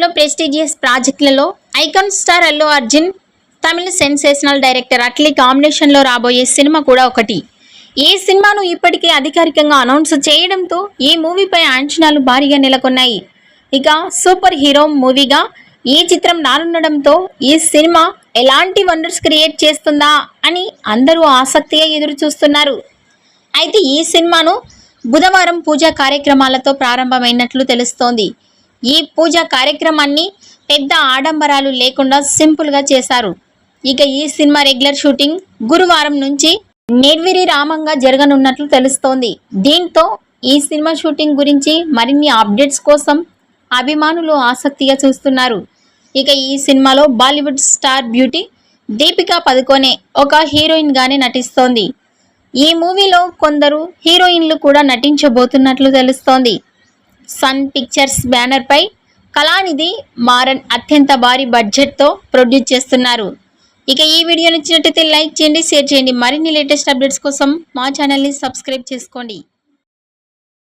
టాలీవుడ్లో ప్రెస్టీజియస్ ప్రాజెక్టులలో icon star Allu Arjun తమిళ sensational director Atlee కాంబినేషన్లో రాబోయే సినిమా కూడా ఒకటి. ఈ సినిమాను ఇప్పటికే అధికారికంగా అనౌన్స్ చేయడంతో ఈ మూవీపై అంచనాలు భారీగా నెలకొన్నాయి. ఇక సూపర్ హీరో మూవీగా ఈ చిత్రం రానుండడంతో ఈ సినిమా ఎలాంటి వండర్స్ క్రియేట్ చేస్తుందా అని అందరూ ఆసక్తిగా ఎదురు చూస్తున్నారు అయితే ఈ సినిమాను బుధవారం పూజా కార్యక్రమాలతో ప్రారంభమైనట్లు తెలుస్తోంది. ఈ పూజా కార్యక్రమాన్ని పెద్ద ఆడంబరాలు లేకుండా సింపుల్గా చేశారు. ఇక ఈ సినిమా రెగ్యులర్ షూటింగ్ గురువారం నుంచి నిర్విరి రామంగా జరగనున్నట్లు తెలుస్తోంది. దీంతో ఈ సినిమా షూటింగ్ గురించి మరిన్ని అప్డేట్స్ కోసం అభిమానులు ఆసక్తిగా చూస్తున్నారు. ఇక ఈ సినిమాలో Bollywood star beauty Deepika Padukone ఒక హీరోయిన్గానే నటిస్తోంది. ఈ మూవీలో కొందరు హీరోయిన్లు కూడా నటించబోతున్నట్లు తెలుస్తోంది. సన్ పిక్చర్స్ బ్యానర్పై కళానిధి మారన్ అత్యంత భారీ బడ్జెట్తో ప్రొడ్యూస్ చేస్తున్నారు. ఇక ఈ వీడియో నచ్చినట్టయితే లైక్ చేయండి షేర్ చేయండి. మరిన్ని లేటెస్ట్ అప్డేట్స్ కోసం మా ఛానల్ని సబ్స్క్రైబ్ చేసుకోండి.